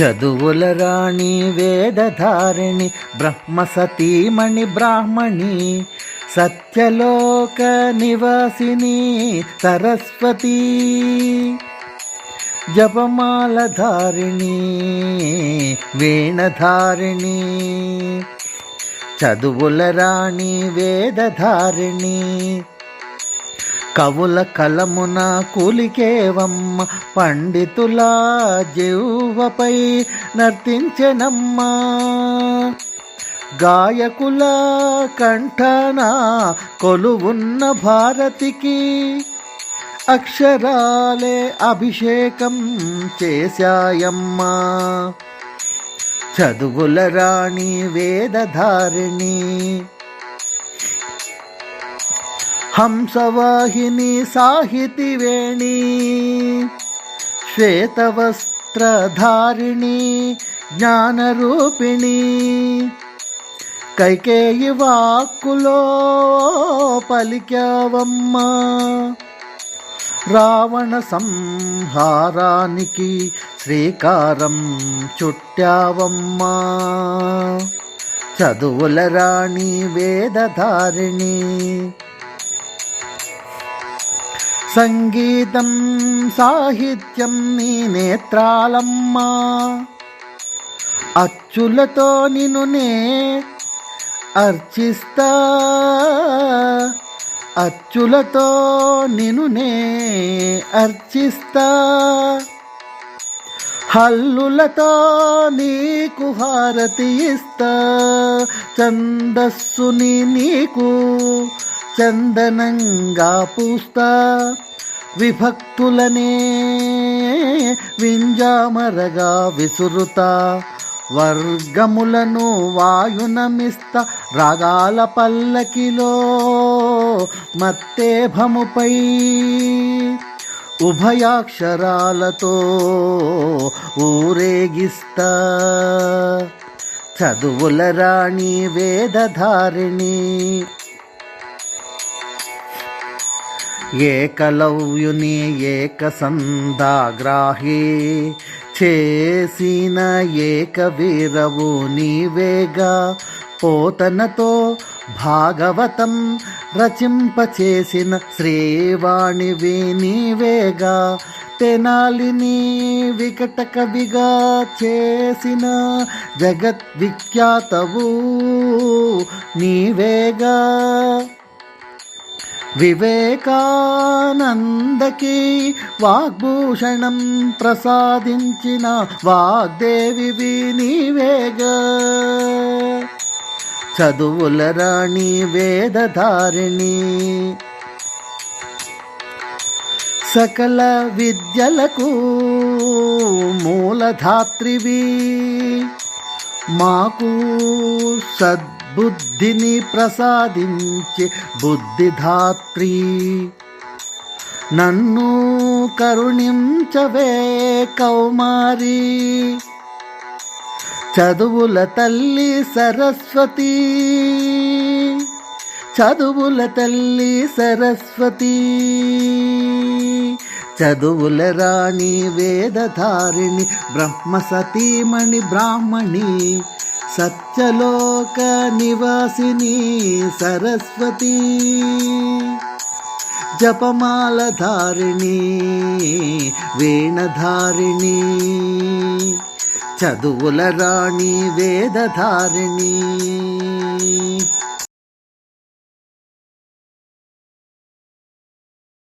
చదువుల రాణి వేదధారిణి బ్రహ్మ సతీమణి బ్రాహ్మణి సత్యలోక నివాసిని సరస్వతి జపమాలధారిణి వీణధారిణి చదువుల రాణి వేదధారిణి కవుల కలమున కూలికేవమ్మ పండితుల జీవపై నర్తించెనమ్మా. గాయకుల కంఠన కొలువున్న భారతికి అక్షరాలే అభిషేకం చేశాయమ్మా. చదువుల రాణి వేదధారిణి హంసవాహిని సాహితివేణి శ్వేతవస్త్రధారిణి జ్ఞానరూపిణి. కైకేయి వాక్కులో పలికావమ్మా రావణ సంహారానికి శ్రీకారం చుట్టావమ్మా. చదువుల రాణి వేదధారిణి సంగీతం సాహిత్యం నీ నేత్రాలమ్మా. అచ్చులతో నిన్ను నే అర్చిస్తా. అచ్చులతో నిన్ను నే అర్చిస్తా. హల్లులతో నీకు హారతి ఇస్తా. ఛందస్సుని నీకు చందనంగా పూస్తా. విభక్తులనే వింజామరగా విసురుతా. వర్గములను వాయునమిస్త. రాగాల పల్లకిలో మత్తేభముపై ఉభయాక్షరాలతో ఊరేగిస్తా. చదువుల రాణి వేదధారిణి ఏకలవ్యుని ఏకసందాగ్రాహి చేసిన ఏక వీరవు నీవేగా పోతనతో భాగవతం రచింపచేసిన శ్రీవాణివి నీవేగా తెనాలిని వికట కవిగా చేసిన జగద్విఖ్యాతవు నీవేగా. వివేకానందకి వాగ్భూషణం ప్రసాదించిన వాగ్దేవి నీవేగా చదువుల రాణి వేదధారిణి. సకల విద్యలకు మూలధాత్రివి. మాకు సద్ బుద్ధిని ప్రసాదించి బుద్ధిధాత్రి. నన్ను కరుణించవే కౌమారి. చదువుల తల్లి సరస్వతి. చదువుల తల్లి సరస్వతి. చదువుల రాణి వేదధారిణి బ్రహ్మ సతీమణి బ్రాహ్మణి. సత్యలోక నివాసిని సరస్వతి. జపమాలధారిణి వీణధారిణి. చదువుల రాణి వేదధారిణి.